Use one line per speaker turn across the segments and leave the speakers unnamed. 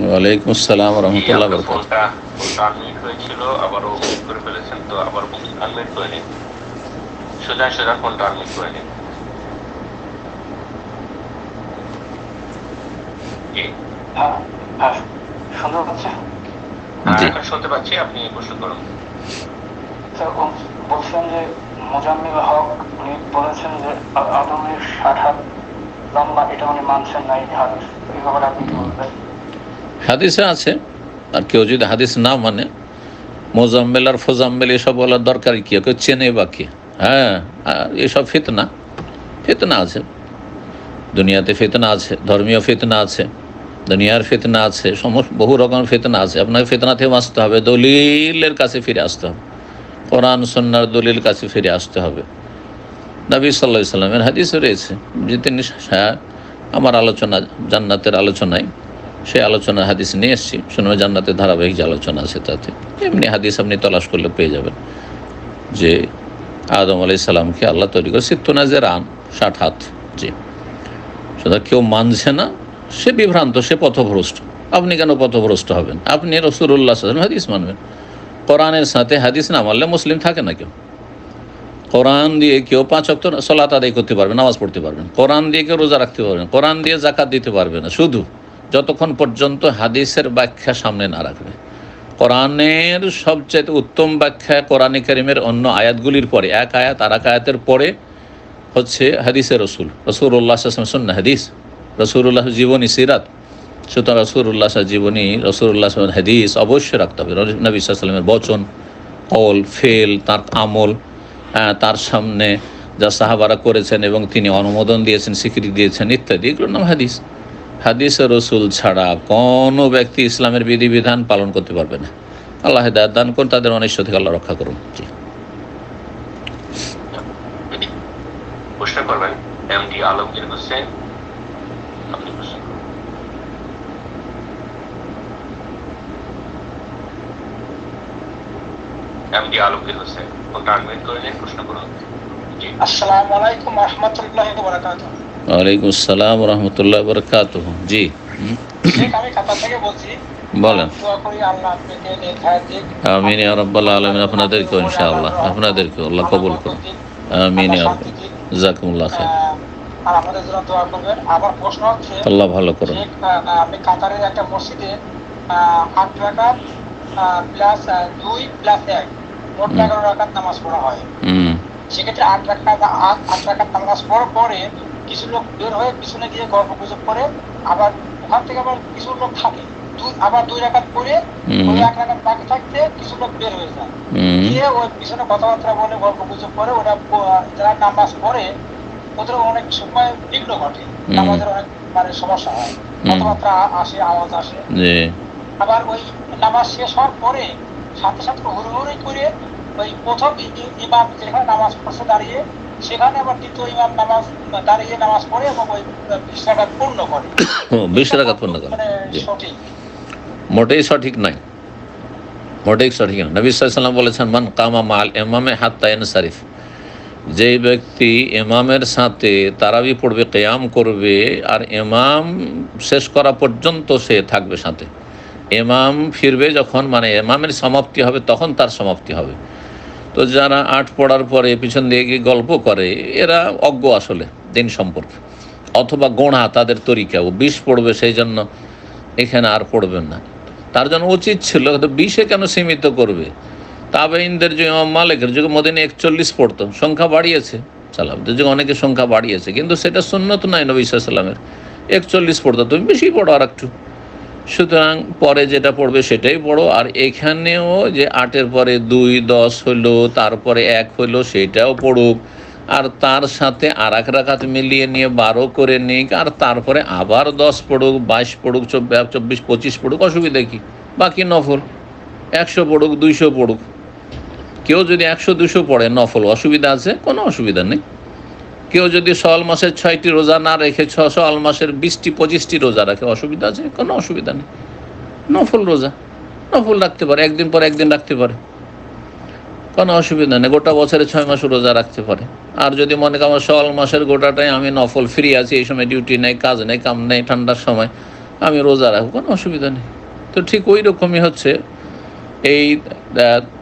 ওয়ালাইকুম আসসালাম রহমতুল্লাহ বরকাত।
ফোনটা ফোনটা আনমিউট হয়েছিল আবারও মিউট করে ফেলেছেন তো আবার আনমিউট করে নিন সোজা সোজা ফোনটা আনমিউট করে নিন জি।
হ্যাঁ হ্যাঁ শুনতে পাচ্ছে?
হ্যাঁ, শুনতে পাচ্ছি আপনি প্রশ্ন করুন।
বলছিলাম যে মোজাম্মিল হক উনি বলেছেন যে আদমের ষাট হাত লম্বা এটা উনি মানছেন না এই ব্যাপারে আপনি কি বলবেন?
হাদিসে আছে আর কেউ যদি হাদিস না মানে মোজাম্মেল আর ফোজাম্মেল এসব বলার দরকার কি? কেউ চেনে বা কি? হ্যাঁ আর এসব ফিতনা ফিতনা আছে। দুনিয়াতে ফিতনা আছে ধর্মীয় ফিতনা আছে দুনিয়ার ফিতনা আছে সমস্ত বহু রকম ফেতনা আছে। আপনাকে ফিতনা থেকে বাঁচতে হবে দলিলের কাছে ফিরে আসতে হবে। কোরআন সন্ন্যার দলিল কাছে ফিরে আসতে হবে। নবী সাল্লা সাল্লামের হাদিসও রয়েছে যে তিনি হ্যাঁ, আমার আলোচনা জান্নাতের আলোচনায় সেই আলোচনা হাদিস নিয়ে এসেছি। শুনবে জান্নাতের ধারাবাহিক যে আলোচনা আছে তাতে। এমনি হাদিস আপনি তলাশ করলে পেয়ে যাবেন। যে আদম আলাই সালামকে আল্লাহ তৈরি করে, সিত্তনাজের আন ষাট হাত জি সুতরাং কেউ মানছে না, সে বিভ্রান্ত, সে পথভ্রষ্ট। আপনি কেন পথভ্রষ্ট হবেন? আপনি রসুল্লাহ হাদিস মানবেন। কোরআনের সাথে হাদিস না মানলে মুসলিম থাকে না কেউ। কোরআন দিয়ে কেউ পাঁচ অক্ট সলাত আদায় করতে পারবে নামাজ পড়তে পারবেন কোরআন দিয়ে কেউ রোজা রাখতে পারবেন কোরআন দিয়ে জাকাত দিতে পারবে না, শুধু। যতক্ষণ পর্যন্ত হাদিসের ব্যাখ্যা সামনে না রাখবে। কোরআনের সবচেয়ে উত্তম ব্যাখ্যা কোরআনে করিমের অন্য আয়াতগুলির পরে, এক আয়াত আর এক আয়াতের পরে হচ্ছে হাদিসে রসুল। রসুল্লাহ সন্না হাদিস। রসুল্লাহ জীবনী সিরাত। সুতরাং রসুল্লাহ জীবনী রসুল্লাহ হাদিস অবশ্যই রাখতে হবে। নবী সাল্লামের বচন কল ফেল, তার আমল তার সামনে যা সাহাবারা করেছেন এবং তিনি অনুমোদন দিয়েছেন, স্বীকৃতি দিয়েছেন ইত্যাদি, এগুলোর নাম হাদিস। হাদিস রসুল ছাড়া কোনো ব্যক্তি ইসলামের বিধিবিধান পালন করতে পারবে না। আল্লাহ হেদায়ত দান করুন তাদের অনিশ্চ থেকে আল্লাহ রক্ষা করুন। জি।
প্রশ্ন করবেন এম ডি আলমগীর হোসেন। আপনি প্রশ্ন করুন। এম ডি আলমগীর হোসেন ফোনটা আনমিউট করে নিন প্রশ্ন করুন।
আসসালামু আলাইকুম রহমতুল্লাহ বারাকাত
ওয়ালাইকুম আসসালাম রহমতুল্লাহ বরকাত জি। বলেন। আমিন রাব্বাল আপনাদেরকেও ইনশাআল্লাহ আপনাদেরকেও আল্লাহ কবুল করুন। আমিন
আর আমাদের জন্য দোয়া করবেন আমার প্রশ্ন হচ্ছে
আল্লাহ ভালো করুন।
আমি কাতারের একটা মসজিদে আট রাকাত প্লাস দুই প্লাস এক মোট এগারো রাকাত নামাজ পড়া হয়।
হুম।
সেক্ষেত্রে আট রাকাত আট আট রাকাত নামাজ পড়ার পরে কিছু লোক বের হয়ে পিছনে গিয়ে গল্প গুজব করে আবার ওখান থেকে আবার কিছু লোক থাকে। দুই আবার দুই রাকাত পরে ওই এক রাকাত বাকি থাকতে কিছু লোক বের হয়ে যায়। গিয়ে ওই পিছনে কথাবার্তা বলে গল্প গুজব করে ওরা যারা নামাজ পড়ে ওদের অনেক সময় বিঘ্ন ঘটে। নামাজের অনেক মানে সমস্যা হয়। কথাবার্তা আসে আওয়াজ আসে। আবার ওই নামাজ শেষ হওয়ার পরে সাথে সাথে হুড়হুড়ি করে ওই প্রথম ইমাম যেখানে নামাজ পড়ছে দাঁড়িয়ে সেখানে আবার ইমাম নামাজ দাঁড়িয়ে নামাজ পড়ে এবং ওই বিষয়টা পূর্ণ করে।
বিশ রাকাত পূর্ণ করেন
মানে সঠিক।
মোটেই সঠিক নাই। মোটেই সঠিক নয় নবী সাল্লাম বলেছেন মান কামা মাল এমামে হাত শরীফ যে ব্যক্তি এমামের সাথে তারাবি পড়বে কেয়াম করবে আর এমাম শেষ করা পর্যন্ত সে থাকবে সাথে। এমাম ফিরবে যখন মানে এমামের সমাপ্তি হবে তখন তার সমাপ্তি হবে। তো যারা আট পড়ার পরে পিছন দিয়ে গিয়ে গল্প করে, এরা অজ্ঞ আসলে দিন সম্পর্কে। অথবা গোঁড়া তাদের তরিকা ও বিষ পড়বে সেই জন্য এখানে আর পড়বেন না। তার জন্য উচিত ছিল বিশে কেন সীমিত করবে? তাবেইনদের যে ইমাম মালিকের যুগে মদিনে একচল্লিশ পড়তো। সংখ্যা বাড়িয়েছে। সালামদের যুগে অনেকে সংখ্যা বাড়িয়েছে। কিন্তু সেটা সুন্নত নাই নবী সাল্লামের একচল্লিশ পড়তো। তুমি বেশি পড়ো আর একটু সুতরাং পরে যেটা পড়বে সেটাই পড়ো। আর এখানেও যে আটের পরে দুই, দশ হলো তারপরে এক হলো সেটাও পড়ুক। আর তার সাথে আর এক রাখাত মিলিয়ে নিয়ে বারো করে নিক। আর তারপরে আবার দশ পড়ুক, বাইশ পড়ুক চব্বিশ, পঁচিশ পড়ুক, অসুবিধা কি? বাকি নফল। একশো পড়ুক, দুইশো পড়ুক। কেউ যদি একশো দুশো পড়ে নফল, অসুবিধা আছে? কোনো অসুবিধা নেই। কেউ যদি সওয়াল মাসের ছয়টি রোজা না রেখে ছ সওয়াল মাসের বিশটি, পঁচিশটি রোজা রাখে, অসুবিধা আছে? কোনো অসুবিধা নেই। নফল রোজা। নফল রাখতে পারে, একদিন পর একদিন রাখতে পারে। কোনো অসুবিধা নেই, গোটা বছরে ছয় মাস রোজা রাখতে পারে। আর যদি মনে করেন আমার সওয়াল মাসের গোটাটাই আমি নফল ফ্রি আছি, এই সময় ডিউটি নেই, কাজ নেই, কাম নেই, ঠান্ডার সময়, আমি রোজা রাখব, কোনো অসুবিধা নেই। তো ঠিক ওই রকমই হচ্ছে। এই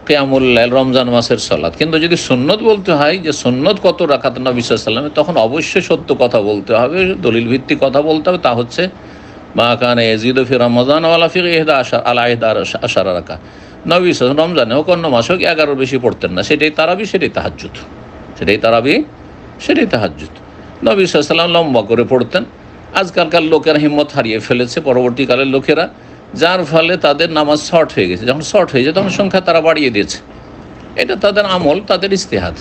কেয়ামুল্লাহ রমজান মাসের সলাৎ কিন্তু যদি সুন্নত বলতে হয় যে সুন্নত কত রাখাত নবী সাল্লামে তখন অবশ্যই সত্য কথা বলতে হবে দলিল ভিত্তিক কথা বলতে হবে, তা হচ্ছে, মা কানে এজিদ ফি রমজান ফি এহদা আশা আলা এহদা আশারা রাখা নবী রমজানে হোক, অন্য মাসে হোক, এগারোর বেশি পড়তেন না। সেটাই তারাবি, সেটাই তাহাজ্জুদ। সেটাই তারাবি, সেটাই তাহাজ্জুদ। নবী সাল্লাম লম্বা করে পড়তেন। আজকালকার লোকেরা হিম্মত হারিয়ে ফেলেছে, পরবর্তীকালের লোকেরা। যার ফলে তাদের নামাজ শর্ট হয়ে গেছে। যখন শর্ট হয়ে যায় তখন সংখ্যা তারা বাড়িয়ে দিয়েছে। এটা তাদের আমল তাদের ইস্তেহাত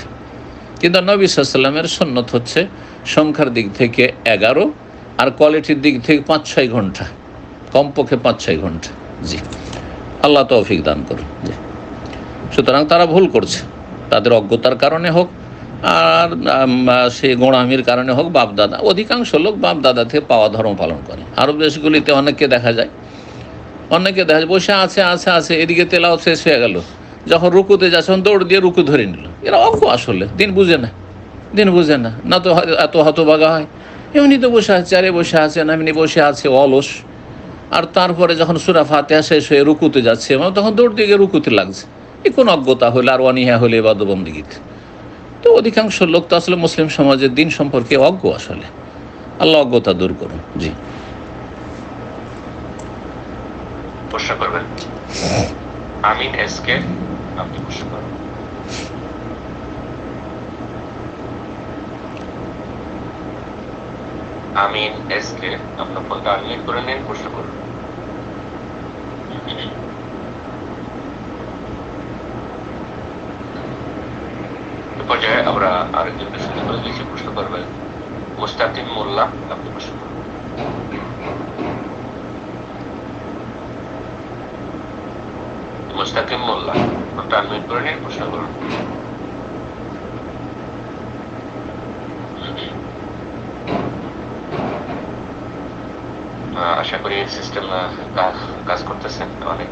কিন্তু নবী সাল্লামের সন্ন্যত হচ্ছে সংখ্যার দিক থেকে এগারো আর কোয়ালিটির দিক থেকে পাঁচ ছয় ঘণ্টা। কমপক্ষে পাঁচ ছয় ঘণ্টা। জি। আল্লাহ তৌফিক দান করুন। জি। সুতরাং তারা ভুল করছে। তাদের অজ্ঞতার কারণে হোক আর আম, সে গোড়ামির কারণে হোক বাপদাদা অধিকাংশ লোক বাপদাদা থেকে পাওয়া ধর্ম পালন করে। আরব দেশগুলিতে অনেককে দেখা যায় অনেকে দেখা যায়, বসে আছে আছে আছে, এদিকে তেলাও শেষ হয়ে গেল। যখন রুকুতে যাচ্ছে দৌড় দিয়ে রুকু ধরে নিল। এরা অজ্ঞ আসলে, দিন বুঝে না, দিন বুঝে না। না তো এত হতবাগা হয়। এমনি তো বসে আছে আরে বসে আছে, না এমনি বসে আছে, অলস। আর তারপরে যখন সুরা ফাতেহা শেষ হয়ে রুকুতে যাচ্ছে এবং তখন দৌড় দিয়ে রুকুতে লাগছে। এ কোন অজ্ঞতা হলে আর অনীহা হলে বা বাদবন্দিগীত? তো অধিকাংশ লোক তো আসলে মুসলিম সমাজের দিন সম্পর্কে অজ্ঞ আসলে। আল্লাহ অজ্ঞতা দূর করুন। জি।
প্রশ্ন করবেন? আমিন, এস কে, আপনি প্রশ্ন করুন আমিন, এস কে, আপনার ফোনটা আনমিউট করে নিন, প্রশ্ন করুন। পর্যায়ে আমরা আরেকজনকে শুরু করে দিয়েছি প্রশ্ন করবেন। মুস্তাকিম মোল্লা, আপনি প্রশ্ন করুন। মুস্তাকিম মোল্লা ফোনটা করে নিন প্রশ্ন করুন। আশা করি সিস্টেম কাজ করতেছে। অনেক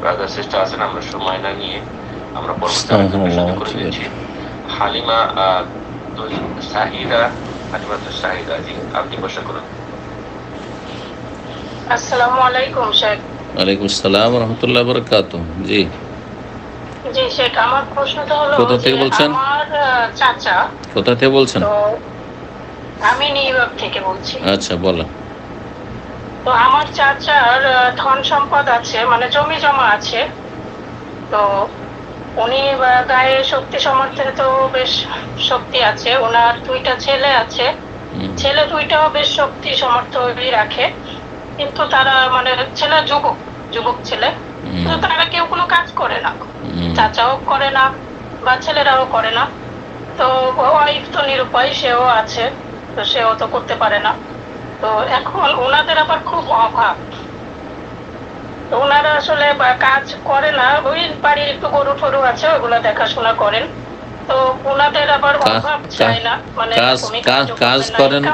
ব্রাদার সিস্টার আছেন আমরা সময় না নিয়ে আমরা পরবর্তী শুরু করে দিচ্ছি। হালিমা শাহিদা হালিমা তো শাহিদা জি আপনি প্রশ্ন করুন।
আসসালামু আলাইকুম শেখ।
ওয়ালাইকুম আসসালাম রহমতুল্লাহ বরকাত। জি।
জি শেখ আমার প্রশ্নটা হলো
কোথা থেকে বলছেন?
আমার চাচা।
কোথা থেকে বলছেন?
আমি নিউ ইয়র্ক থেকে বলছি।
আচ্ছা
তো আমার চাচার ধন সম্পদ আছে মানে জমি জমা আছে। তো উনি গায়ে শক্তি সামর্থ্যে তো বেশ শক্তি আছে। ওনার দুইটা ছেলে আছে। ছেলে দুইটাও বেশ শক্তি সামর্থ্যই রাখে। কিন্তু তারা মানে ছেলে যুবক যুবক ছেলে।
হুম,
তো তারা কেউ কোনো কাজ করে না। চাচাও করে না বা ছেলেরাও করে না। তো ওয়াইফ তো নিরুপায় সেও আছে তো সেও তো করতে পারে না। তো এখন ওনাদের আবার খুব অভাব। ওনারা আসলে কাজ করে না। ওই বাড়ির একটু গরু টরু আছে ওগুলো দেখাশোনা করেন। তো ওনাদের আবার অভাব না। মানে
কাজ- করেন-।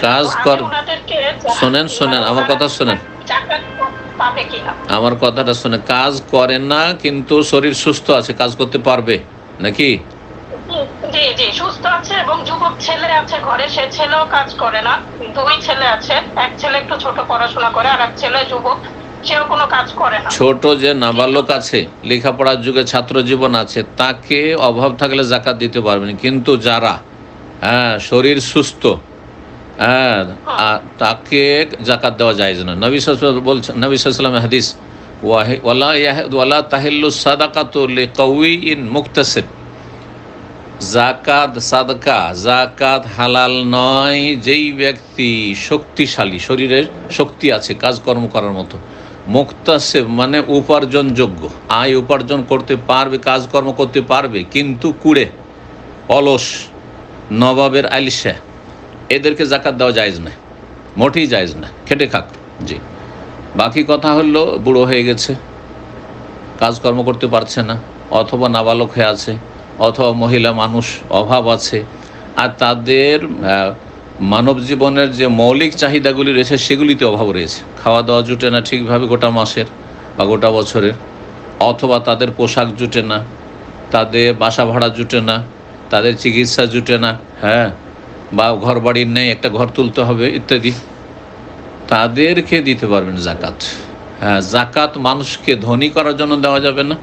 কাজ কর- শোনেন, শোনেন, কথা শোনেন। আমার কথাটা শুনে কাজ করে না কিন্তু শরীর সুস্থ আছে কাজ করতে পারবে নাকি?
জি জি সুস্থ আছে এবং যুবক ছেলে আছে ঘরে সে ছেলেও কাজ করে না দুই ছেলে আছে। এক ছেলে একটু ছোট পড়াশোনা করে আর এক ছেলে যুবক। সেও কোনো কাজ করে না।
ছোট যে নাবালক আছে, লেখাপড়ার যুগে ছাত্র জীবন আছে, তাকে অভাব থাকলে জাকাত দিতে পারবেন কিন্তু যারা হ্যাঁ শরীর সুস্থ হ্যাঁ তাকে জাকাত দেওয়া যায় না। নবী বলছেন, নবী সাল্লাম হাদিস ওয়ালা ওয়ালা তাহিল্লু সাদাকাতু লিকাউইন মুক্তাসিব জাকাত সাদকা, জাকাত হালাল নয়, যেই ব্যক্তি শক্তিশালী, শরীরের শক্তি আছে, কাজকর্ম করার মতো। মুক্তাসেব মানে উপার্জনযোগ্য। আয় উপার্জন করতে পারবে, কাজকর্ম করতে পারবে, কিন্তু কুড়ে, অলস, নবাবের আলিশা এদেরকে জাকাত দেওয়া যায়জ না মোটেই যায়জ না খেটে খাক, জি। বাকি কথা হলো বুড়ো হয়ে গেছে, কাজকর্ম করতে পারছে না, অথবা নাবালক হয়ে আছে, অথবা মহিলা মানুষ, অভাব আছে, আর তাদের মানব জীবনের যে মৌলিক চাহিদাগুলি রয়েছে, সেগুলিতে অভাব রয়েছে। খাওয়া দাওয়া জুটে না ঠিকভাবে গোটা মাসের বা গোটা বছরের। অথবা তাদের পোশাক জুটে না, তাদের বাসা ভাড়া জুটে না, তাদের চিকিৎসা জুটে না হ্যাঁ বা ঘর বাড়ির নেই, একটা ঘর তুলতে হবে, ইত্যাদি। তাদেরকে দিতে পারবেন জাকাত। হ্যাঁ জাকাত মানুষকে ধনী করার জন্য দেওয়া যাবে না।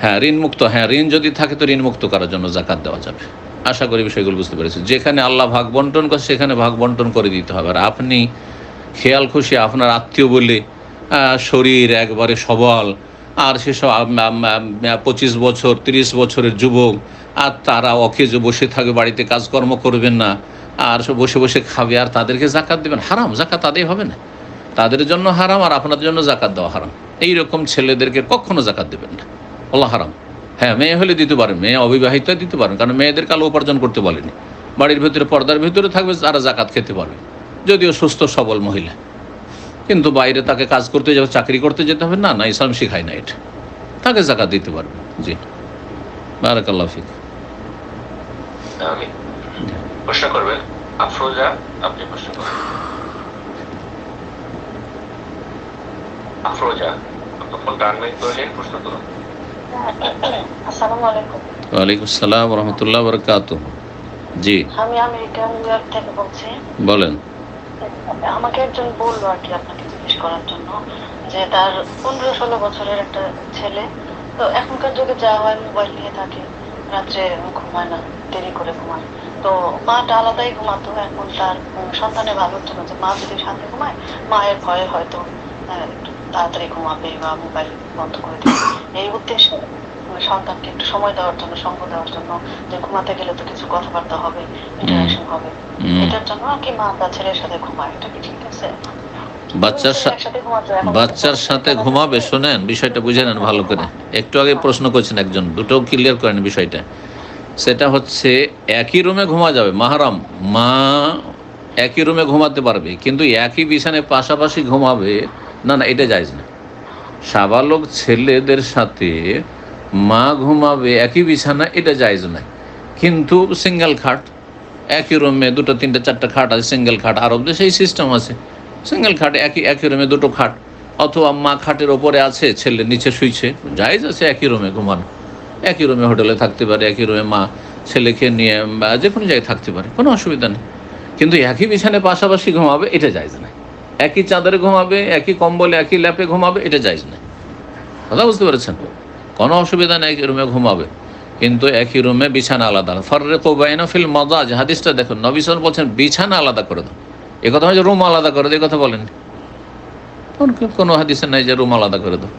হ্যাঁ ঋণ মুক্ত হ্যাঁ ঋণ যদি থাকে তো ঋণ মুক্ত করার জন্য জাকাত দেওয়া যাবে। আশা করি বিষয়গুলো বুঝতে পেরেছি। যেখানে আল্লাহ ভাগ বন্টন করে, সেখানে ভাগ বন্টন করে দিতে হবে। আর আপনি খেয়াল খুশি, আপনার আত্মীয় বলে শরীর একবারে সবল, আর সেসব পঁচিশ বছর, তিরিশ বছরের যুবক, আর তারা অকেজ বসে থাকবে বাড়িতে কাজকর্ম করবেন না, আর সব বসে বসে খাবে, আর তাদেরকে জাকাত দেবেন। হারাম, জাকাত আদায় হবে না। তাদের জন্য হারাম, আর আপনার জন্য জাকাত দেওয়া হারাম। এই রকম ছেলেদেরকে কখনো জাকাত দেবেন না। আল্লাহ হারাম। হ্যাঁ মেয়ে হলে দিতে পারেন মেয়ে অবিবাহিত দিতে পারেন কারণ মেয়েদের কালো উপার্জন করতে বলেনি। বাড়ির ভিতরে, পর্দার ভিতরে থাকবে, তারা জাকাত খেতে পারবে। যদিও সুস্থ, সবল মহিলা। কিন্তু বাইরে তাকে কাজ করতে যাবে, চাকরি করতে যেতে হবে, না না, ইসলাম শিখায় না এটা। তাকে জাকাত দিতে পারবে। জি। বারাকাল্লাহ ফিক।
আমি প্রশ্ন করবেন? আফরোজা, আপনি প্রশ্ন করবেন? আফরোজা, আপনার ফোনটা আনমিট করে প্রশ্ন করুন।
আসসালামু আলাইকুম।
ওয়ালাইকুম আসসালাম রহমতুল্লাহ বরকাত জি।
আমি আমেরিকা নিউ ইয়র্ক থেকে বলছি।
বলেন।
আমাকে একজন বলল আর কি আপনাকে জিজ্ঞেস করার জন্য যে তার পনেরো ষোলো বছরের একটা ছেলে। তো এখনকার যুগে যা হয় মোবাইল নিয়ে থাকে রাত্রে ঘুমায় না দেরি করে ঘুমায়। তো মাটা আলাদাই ঘুমাতো এখন তার সন্তানের ভালো হতো যে মা যদি সাথে ঘুমায় মায়ের ভয়ে হয়তো একটু তাড়াতাড়ি ঘুমাবে বা মোবাইল বন্ধ করে দেবে। এই উদ্দেশ্যে সন্তানকে একটু সময় দেওয়ার জন্য সঙ্গ দেওয়ার জন্য যে ঘুমাতে গেলে তো কিছু কথাবার্তা হবে ইন্টারাকশন হবে। এটার জন্য আর কি মা তার ছেলের সাথে ঘুমায় এটা কি ঠিক আছে?
বাচ্চার সাথে ঘুমাবে শোনেন বিষয়টা বুঝে নেন ভালো করে। একটু আগে প্রশ্ন করছেন একজন দুটো ক্লিয়ার করেন বিষয়টা। সেটা হচ্ছে একই রুমে ঘুমা যাবে মাহারাম। মা একই রুমে ঘুমাতে পারবে কিন্তু একই বিছানায় পাশাপাশি ঘুমাবে না না, এটা যাইজ না। সাবালক ছেলেদের সাথে মা ঘুমাবে একই বিছানা, এটা যাইজ না কিন্তু সিঙ্গেল খাট, একই রুমে দুটো, তিনটে, চারটা খাট আছে সিঙ্গেল খাট। আরব দেশে এই সিস্টেম আছে। সিঙ্গেল খাট, একই একই রুমে দুটো খাট। অথবা মা খাটের ওপরে আছে, ছেলে নিচে শুইছে জায়জ আছে একই রুমে ঘুমানো। একই রুমে হোটেলে থাকতে পারে, একই রুমে মা ছেলেকে নিয়ে বা যে কোনো জায়গায় থাকতে পারে, কোনো অসুবিধা নেই। কিন্তু একই বিছানে পাশাপাশি ঘুমাবে, এটা যাইজ না একই চাদরে ঘুমাবে একই কম্বলে একই ল্যাপে ঘুমাবে এটা যাইজ না কথা বুঝতে পেরেছেন? কোনো অসুবিধা নেই একই রুমে ঘুমাবে। কিন্তু একই রুমে বিছানা আলাদা। ফর্রে কোবাইনা ফিল মজাজ হাদিসটা দেখুন। নবিসন বলছেন বিছানা আলাদা করে দাও। এ কথা হচ্ছে রুম আলাদা করে দাও কথা বলেন কোনো হাদিসে নাই যে রুম আলাদা করে দাও।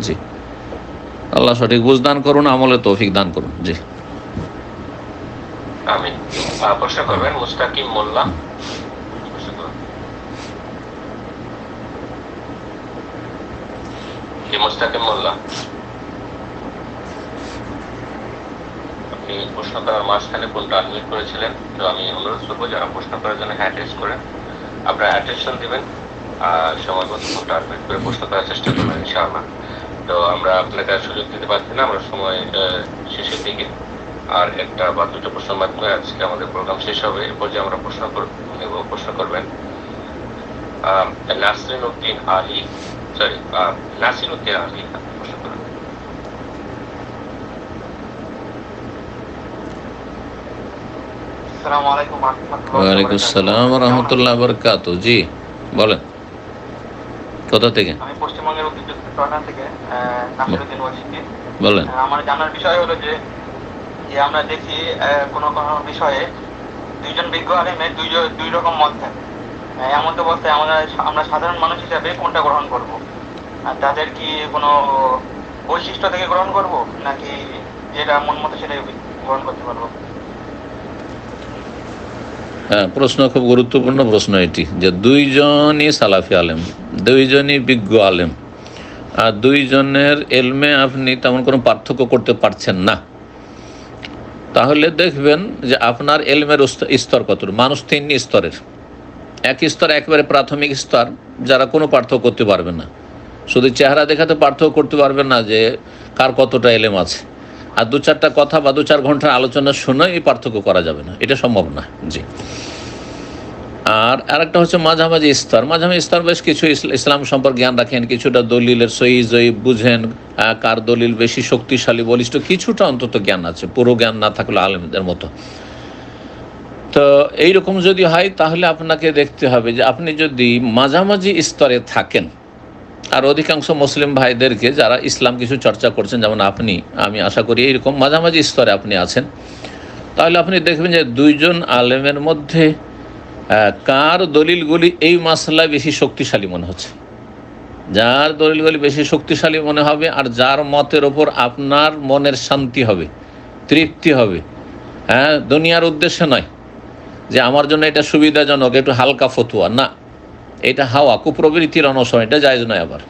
জি। আল্লাহ সঠিক বুঝদান করুন আমলে তৌফিক দান করুন। জি।
আমি আহ, প্রশ্ন করবেন মুস্তাকিম মোল্লা প্রশ্ন করুন জি মুস্তাকিম মোল্লা আপনি প্রশ্ন করার মাঝখানে কোনটা আনমিট করেছিলেন? তো আমি অনুরোধ করব যারা প্রশ্ন করার জন্য হ্যাঁ টেস্ট করেন আপনারা অ্যাটেনশন দিবেন, আর সময় মতো ফোনটা আনমিট করে প্রশ্ন করার চেষ্টা করবেন, ইনশাআল্লাহ। তো আমরা আপনাকে আর সুযোগ দিতে পারছি না, আমরা সময় শেষের দিকে। আর একটা বা দুটো প্রশ্নের মাধ্যমে আজকে আমাদের প্রোগ্রাম শেষ হবে, এ পর্যায়ে আমরা প্রশ্ন করব প্রশ্ন করবেন। নাসরিন উদ্দিন আলী সরি নাসির উদ্দিন আলী আপনি প্রশ্ন করবেন
আসসালামু আলাইকুম ওয়া রাহমাতুল্লাহি ওয়া
ওয়ালাইকুম আসসালাম রহমতুল্লাহ বরকাত জি বলেন। কোথা থেকে?
আমি পশ্চিমবঙ্গের থেকে আহ, নাসিরুদ্দিন ওয়াসিকি
বলেন।
আমার জানার বিষয় হলো যে যে আমরা দেখি আহ, কোনো কোনো বিষয়ে দুইজন বিজ্ঞ আলেমের দুই দুই রকম মত থাকে। এমন অবস্থায় আমরা আমরা সাধারণ মানুষ হিসাবে কোনটা গ্রহণ করব? আর তাদের কি কোনো বৈশিষ্ট্য থেকে গ্রহণ করব? নাকি যেটা মন মতো সেটাই গ্রহণ করতে পারব?
হ্যাঁ প্রশ্ন খুব গুরুত্বপূর্ণ প্রশ্ন এটি, যে দুইজনই সালাফি আলেম, দুইজনই বিজ্ঞ আলেম, আর দুইজনের এলমে আপনি তেমন কোনো পার্থক্য করতে পারছেন না। তাহলে দেখবেন যে আপনার এলমের স্তর কত মানুষ তিন স্তরের। এক স্তর একেবারে প্রাথমিক স্তর, যারা কোনো পার্থক্য করতে পারবে না। শুধু চেহারা দেখাতে পার্থক্য করতে পারবে না যে কার কতটা এলেম আছে। আর দু চারটা কথা বা দু চার ঘণ্টার আলোচনা শুনে এই পার্থক্য করা যাবে না। এটা সম্ভব না। জি। আর আরেকটা হচ্ছে মাঝামাঝি স্তর। মাঝামাঝি স্তর বেশ কিছু ইসলাম সম্পর্কে জ্ঞান রাখেন। কিছুটা দলিলের সহি জয়ী বুঝেন কার দলিল বেশি শক্তিশালী, বলিষ্ঠ, কিছুটা অন্তত জ্ঞান আছে। পুরো জ্ঞান না থাকলে আলেমদের মতো। তো এইরকম যদি হয়, তাহলে আপনাকে দেখতে হবে যে আপনি যদি মাঝামাঝি স্তরে থাকেন, আর অধিকাংশ মুসলিম ভাইদেরকে যারা ইসলাম কিছু চর্চা করছেন, যেমন আপনি, আমি আশা করি এইরকম মাঝামাঝি স্তরে আপনি আছেন, তাহলে আপনি দেখবেন যে দুইজন আলেমের মধ্যে কার দলিলগুলি এই মাসলায় বেশি শক্তিশালী মনে হচ্ছে? যার দলিলগুলি বেশি শক্তিশালী মনে হবে, আর যার মতের ওপর আপনার মনের শান্তি হবে, তৃপ্তি হবে। হ্যাঁ দুনিয়ার উদ্দেশ্যে নয়। যে আমার জন্য এটা সুবিধাজনক, একটু হালকা ফতুয়া। না, এটা হাওয়া, কুপ্রবৃত্তির অনুসরণ এটা জায়জ নয় আবার।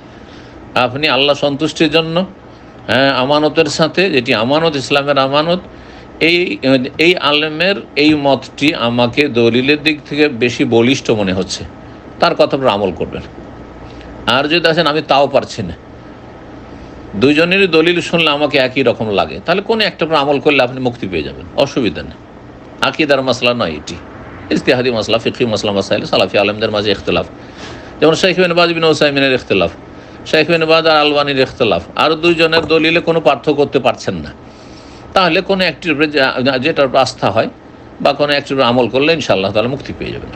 আপনি আল্লাহ সন্তুষ্টির জন্য হ্যাঁ আমানতের সাথে, যেটি আমানত, ইসলামের আমানত, এই এই আলেমের এই মতটি আমাকে দলিলের দিক থেকে বেশি বলিষ্ঠ মনে হচ্ছে। তার কথা আপনারা আমল করবেন। আর যদি আছেন আমি তাও পারছি না। দুজনেরই দলিল শুনলে আমাকে একই রকম লাগে। তাহলে কোনো একটা আমল করলে আপনি মুক্তি পেয়ে যাবেন। অসুবিধা নেই। আকিদার মশলা নয় এটি। ইস্তেহাদি মশলা ফিকি মশলা মাসাইল সালাফি আলমদের মাঝে ইখতলাফ। যেমন শেখ বিন বিন ওসাইমিনের ইখতলাফ, শেখ বিন আর আলবানির ইখতলাফ, আর দুইজনের দলিলে কোনো পার্থক্য করতে পারছেন না। তাহলে কোনো একটির উপরে যেটার উপর আস্থা হয় বা কোনো একটির উপরে আমল করলে ইনশাআল্লাহ তাহলে মুক্তি পেয়ে যাবেন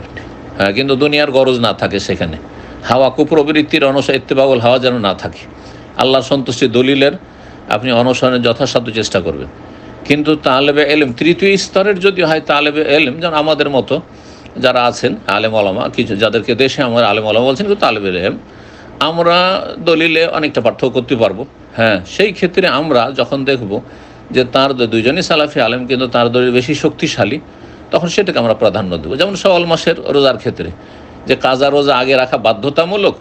হ্যাঁ কিন্তু দুনিয়ার গরজ না থাকে সেখানে। হাওয়া কুপ্রবৃত্তির অনুসার ইত্তেবাউল হাওয়া যেন না থাকে। আল্লাহর সন্তুষ্টি দলিলের আপনি অনুসরণের যথাসাধ্য চেষ্টা করবেন। কিন্তু তালেবে এলেম, তৃতীয় স্তরের যদি হয় তালেবে এলেম, যেমন আমাদের মতো যারা আছেন, আলেম আলামা কিছু যাদেরকে দেশে আমার আলেম আলামা বলছেন, কিন্তু তালেবে এলেম, আমরা দলিলে অনেকটা পার্থক্য করতে পারব। হ্যাঁ সেই ক্ষেত্রে আমরা যখন দেখব যে তার দ- দুজনই সালাফি আলেম, কিন্তু তার দলিল বেশি শক্তিশালী, তখন সেটাকে আমরা প্রাধান্য দেবো। যেমন সওয়াল মাসের রোজার ক্ষেত্রে, যে কাজা রোজা আগে রাখা বাধ্যতামূলক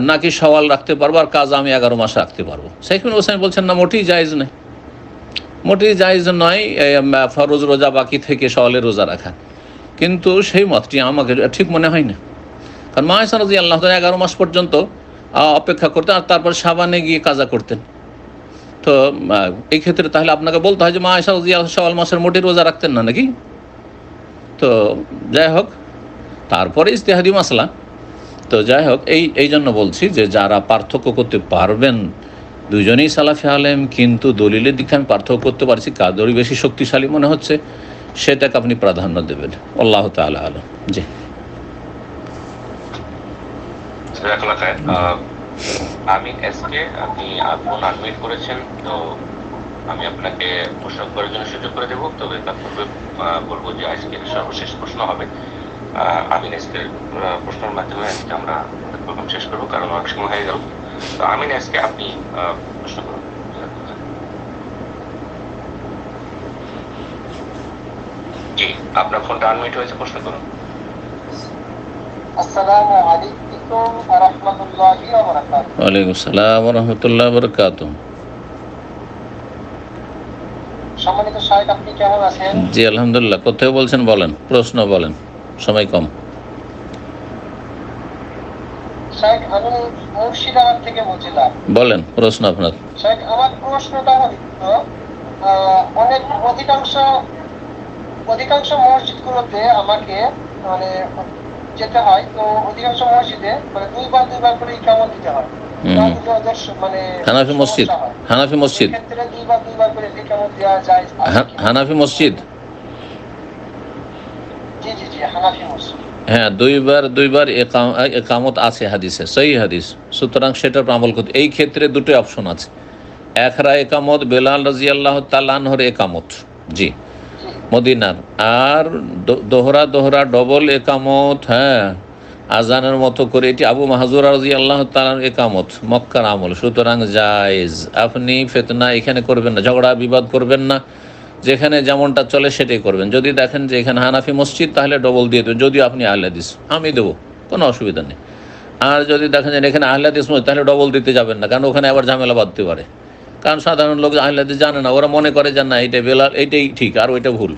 নাকি সওয়াল রাখতে পারব আর কাজ আমি এগারো মাস রাখতে পারব। শেখুল হোসেন বলছেন, না, মোটেই জায়েজ নেই মোটেই জায়েজ নয় ফরজ রোজা বাকি থেকে সওয়ালের রোজা রাখা। কিন্তু সেই মতটি আমাকে ঠিক মনে হয় না। কারণ মাহেসান রাজি আল্লাহ এগারো মাস পর্যন্ত অপেক্ষা করতেন আর তারপর সাবানে গিয়ে কাজা করতেন। তো এই ক্ষেত্রে তাহলে আপনাকে বলতে হয় যে মাহেসান রাজি আল্লাহ সওয়াল মাসের মোটেই রোজা রাখতেন না নাকি? তো, যাই হোক, তারপরে ইস্তেহাদি মাসলা। তো যাই হোক, এই এই জন্য বলছি যে, যারা পার্থক্য করতে পারবেন দুজনেই সালাফি আলেম কিন্তু দলিলের দিকে আমি পার্থক্য করতে পারছি। কাদরি বেশি শক্তিশালী মনে হচ্ছে সেটাকে আপনি প্রাধান্য দেবেন। আল্লাহ তালা আলম। জি।
আমিন এসকে আপনি ফোন আনমিট করেছেন তো আমি আপনাকে প্রশ্ন করার জন্য সুযোগ করে দেবো। তবে তার পূর্বে বলব যে আজকের সর্বশেষ প্রশ্ন হবে। আহ, আমিন এসকে প্রশ্নের মাধ্যমে আজকে আমরা প্রোগ্রাম শেষ করব কারণ অনেক সময় হয়ে গেল। তো আমিন এসকে আপনি প্রশ্ন করুন জি আপনার ফোনটা আনমিট হয়েছে প্রশ্ন করুন।
আসসালামু আলাইকুম ওয়া রাহমাতুল্লাহি ওয়া বারাকাতুহু
ওয়ালাইকুম আসসালাম রহমতুল্লাহ বরকাত
সম্মানিত শাহেখ আপনি কেমন আছেন?
জি আলহামদুলিল্লাহ। কোথায় বলছেন বলেন? প্রশ্ন বলেন। সময় কম।
আমি মুর্শিদাবাদ থেকে বলছিলাম।
বলেন প্রশ্ন আপনার।
আমার প্রশ্নটা হলো অনেক অধিকাংশ অধিকাংশ মসজিদগুলোতে আমাকে মানে যেতে হয় তো অধিকাংশ মসজিদে মানে দুইবার দুইবার করে ইকামত দিতে হয়। মানে
হানাফি মসজিদ
হয়।
হানাফি মসজিদ।
সেক্ষেত্রে দুইবার দুইবার করে ইকামত দেওয়া যায়
হানাফি মসজিদ?
জি জি জি হানাফি মসজিদ।
হ্যাঁ দুইবার দুইবার একাম- একামত আছে হাদিসে সেই হাদিস। সুতরাং সেটার আমল করতে এই ক্ষেত্রে দুটো অপশন আছে। একরা একামত, বেলাল রাজি আল্লাহ তালানহর একামত। জি, মদিনার। আর দোহরা দোহরা ডবল একামত হ্যাঁ আজানের মতো করে এটি আবু মাহাজুর রাজি আল্লাহ তালার একামত, মক্কার আমল। সুতরাং জায়েজ। আপনি ফেতনা এখানে করবেন না, ঝগড়া, বিবাদ করবেন না। যেখানে যেমনটা চলে সেটাই করবেন। যদি দেখেন যে এখানে হানাফি মসজিদ, তাহলে ডবল দিয়ে দেবেন। যদিও আপনি আহ্লাদিস, আমি দেবো, কোনো অসুবিধা নেই। আর যদি দেখেন যে এখানে আহ্লাদিস মসজিদ, তাহলে ডবল দিতে যাবেন না, কারণ ওখানে আবার ঝামেলা বাঁধতে পারে। কারণ সাধারণ লোক আহ্লাদিস জানে না, ওরা মনে করে যে না এইটা বেলাল, এইটাই ঠিক, আর ওইটা ভুল।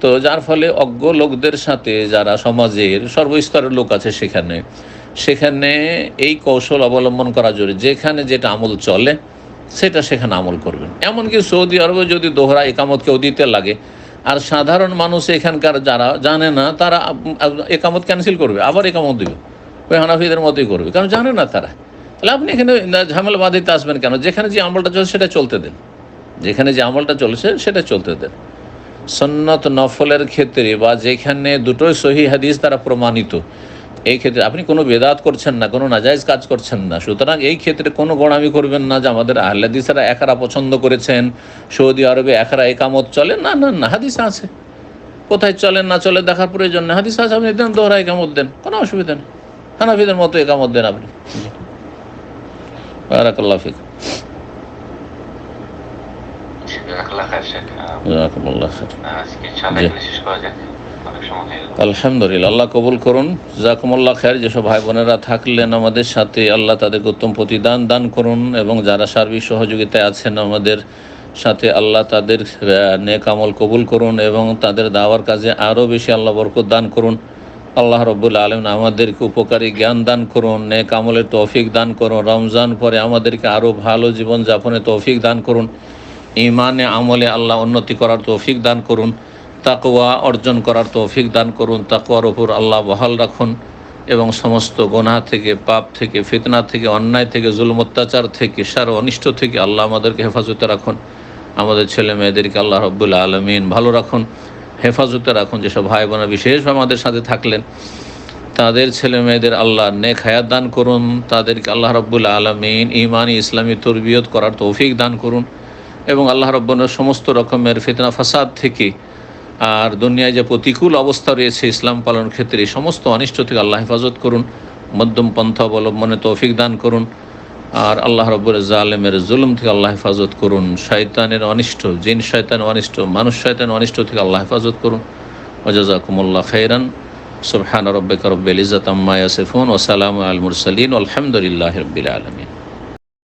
তো যার ফলে অজ্ঞ লোকদের সাথে যারা সমাজের সর্বস্তরের লোক আছে সেখানে সেখানে এই কৌশল অবলম্বন করা জরুরি। যেখানে যেটা আমল চলে সেটা সেখানে আমল করবেন। এমনকি সৌদি আরবে যদি দোহরা একামত কেউ দিতে লাগে, আর সাধারণ মানুষ এখানকার যারা জানে না, তারা একামত ক্যান্সেল করবে, আবার একামত দিবে। ওই হানাফিদের মতোই করবে, কারণ জানে না তারা। তাহলে আপনি এখানে ঝামেলা বাঁধিতে আসবেন কেন? যেখানে যে আমলটা চলছে সেটা চলতে দেন। যেখানে যে আমলটা চলছে সেটা চলতে দেন। সন্নত নফলের ক্ষেত্রে বা যেখানে দুটোই সহি হাদিস দ্বারা প্রমাণিত এই ক্ষেত্রে আপনি কোনো বেদাত করছেন না কোনো নাজাইজ কাজ করছেন না। সুতরাং এই ক্ষেত্রে কোনো গোড়ামি করবেন না যে আমাদের আহ্লাদিসেরা একারা পছন্দ করেছেন সৌদি আরবে একারা একামত চলে। না না না হাদিস আছে। কোথায় চলেন না চলে দেখার প্রয়োজন নেই। হাদিস আছে আপনি দেন দোহরা একামত দেন কোনো অসুবিধা নেই। হানাফিদের মতো একামত দেন আপনি। বারাকাল্লাহ ফিক।
আজকে। শেষ করা যাক।
আলহামদুলিল্লাহ, আল্লাহ কবুল করুন। জাকুমুল্লাহ খায়ের যেসব ভাই বোনেরা থাকলেন আমাদের সাথে, আল্লাহ তাদেরকে উত্তম প্রতিদান দান করুন এবং যারা সার্বিক সহযোগিতায় আছেন আমাদের সাথে, আল্লাহ তাদের নেকামল কবুল করুন এবং তাদের দাওয়ার কাজে আরও বেশি আল্লাহ বরকত দান করুন। আল্লাহ রব্বুল আলম আমাদেরকে উপকারী জ্ঞান দান করুন, নেক আমলের তৌফিক দান করুন, রমজান পরে আমাদেরকে আরও ভালো জীবন যাপনে তৌফিক দান করুন। ইমানে আমলে আল্লাহ উন্নতি করার তৌফিক দান করুন। তাকওয়া অর্জন করার তৌফিক দান করুন। তাকোয়ার ওপর আল্লাহ বহাল রাখুন এবং সমস্ত গোনা থেকে, পাপ থেকে, ফিতনা থেকে, অন্যায় থেকে, জুলম, অত্যাচার থেকে, সার অনিষ্ট থেকে আল্লাহ আমাদেরকে হেফাজতে রাখুন। আমাদের ছেলে মেয়েদেরকে আল্লাহ রব্বুল্লা আলমিন ভালো রাখুন, হেফাজতে রাখুন। যেসব ভাই বোনা বিশেষভাবে আমাদের সাথে থাকলেন, তাদের ছেলে মেয়েদের আল্লাহ নেক হায়াত দান করুন। তাদেরকে আল্লাহ রব্বুল আলমিন ইমানি ইসলামী তরবিয়ত করার তৌফিক দান করুন এবং আল্লাহ রব্বনের সমস্ত রকমের ফিতনা, ফাসাদ থেকে আর দুনিয়ায় যে প্রতিকূল অবস্থা রয়েছে ইসলাম পালন ক্ষেত্রে, এই সমস্ত অনিষ্ট থেকে আল্লাহ হেফাজত করুন, মধ্যম পন্থা অবলম্বনে তৌফিক দান করুন, আর আল্লাহ রব্বুর জালেমের জুলুম থেকে আল্লাহ হেফাজত করুন, শয়তানের অনিষ্ট, জিন শয়তান অনিষ্ট, মানুষ শয়তান অনিষ্ট থেকে আল্লাহ হেফাজত করুন। ওজাজাকুমুল্লাহ খৈরান সুবহান রব্বিকা রব্বিল ইজ্জাত আম্মা ইয়াসিফুন, ওয়া সালামু আল মুরসালিন আলহামদুলিল্লাহি রাব্বিল আলামিন।